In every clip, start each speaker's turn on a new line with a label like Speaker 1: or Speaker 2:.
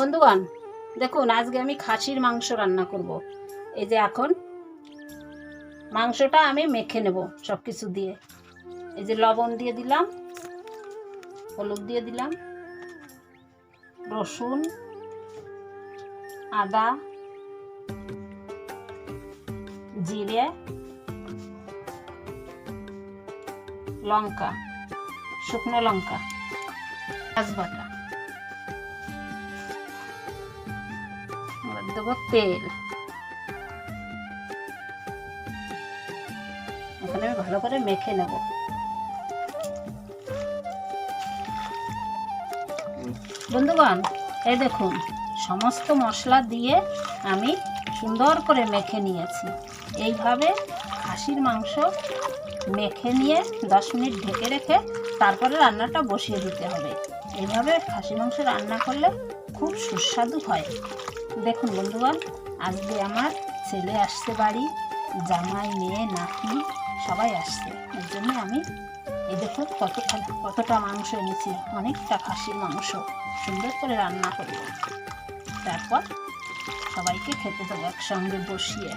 Speaker 1: বন্ধুগণ, দেখুন, আজকে আমি খাসির মাংস রান্না করব। এই যে এখন মাংসটা আমি মেখে নেব সব কিছু দিয়ে। এই যে লবণ দিয়ে দিলাম, হলুদ দিয়ে দিলাম, রসুন, আদা, জিরে, লঙ্কা, শুকনো লঙ্কা, পেঁয়াজ দেবো তেল এখানে আমি ভালো করে মেখে নেব। বন্ধুগণ, এই দেখুন, সমস্ত মশলা দিয়ে আমি সুন্দর করে মেখে নিয়েছি। এইভাবে খাসির মাংস মেখে নিয়ে দশ মিনিট ঢেকে রেখে তারপরে রান্নাটা বসিয়ে দিতে হবে। এইভাবে খাসি মাংস রান্না করলে খুব সুস্বাদু হয়। দেখুন বন্ধুগণ, আজকে আমার ছেলে আসছে বাড়ি, জামাই, মেয়ে, নাতি, সবাই আসছে। এর জন্য আমি এই দেখুন কতটা কতটা মাংস এনেছি, অনেকটা খাসির মাংস। সুন্দর করে রান্না করব। তারপর সবাইকে খেতে দেবো, একসঙ্গে বসিয়ে।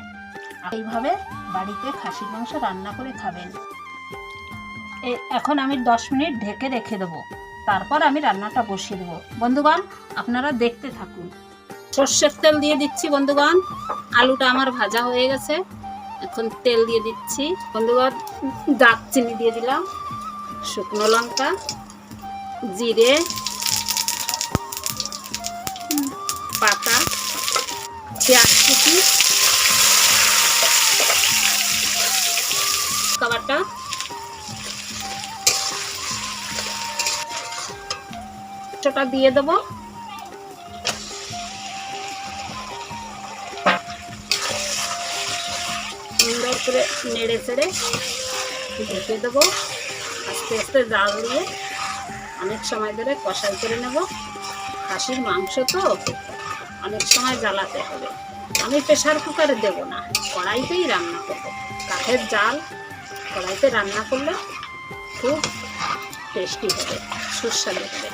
Speaker 1: এইভাবে বাড়িতে খাসির মাংস রান্না করে খাবেন। এখন আমি দশ মিনিট ঢেকে রেখে দেবো। তারপর আমি রান্নাটা বসিয়ে দেবো। বন্ধুগণ, আপনারা দেখতে থাকুন। সর্ষের তেল দিয়ে দিচ্ছি, বন্ধুগণ। আলুটা আমার ভাজা হয়ে গেছে। এখন তেল দিয়ে দিচ্ছি। বন্ধুগণ, দারচিনি দিয়ে দিলাম, শুকনো লঙ্কা, জিরে, পাতা পেঁয়াজ কুচি খাবারটা দিয়ে দেবো। সুন্দর করে নেড়ে চেড়ে ঢেকে দেবো আস্তে আস্তে জাল দিয়ে অনেক সময় ধরে কষাই করে নেব খাসির মাংস তো অনেক সময় জ্বালাতে হবে আমি প্রেশার কুকারে দেব না কড়াইতেই রান্না করব কাঠের জাল কড়াইতে রান্না করলে খুব টেস্টি হবে সুস্বাদু হবে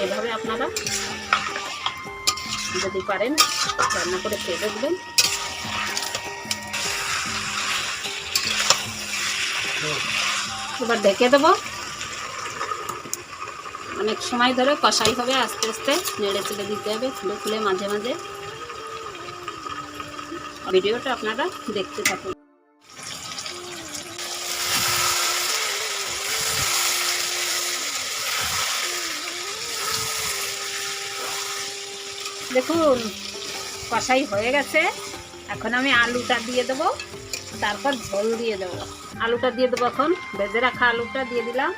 Speaker 1: এইভাবে আপনারা যদি পারেন রান্না করে খেয়ে দেখবেন এবার ঢেকে দেবো। অনেক সময় ধরে কষাই হবে আস্তে আস্তে, নেড়ে চেড়ে দিতে হবে, খুলে খুলে মাঝে মাঝে। ভিডিওটা আপনারা দেখতে থাকুন। দেখুন, কষাই হয়ে গেছে। এখন আমি আলুটা দিয়ে দেবো। তারপর ঝোল দিয়ে দেবো। আলুটা দিয়ে দেবো এখন। ভেজে রাখা আলুটা দিয়ে দিলাম।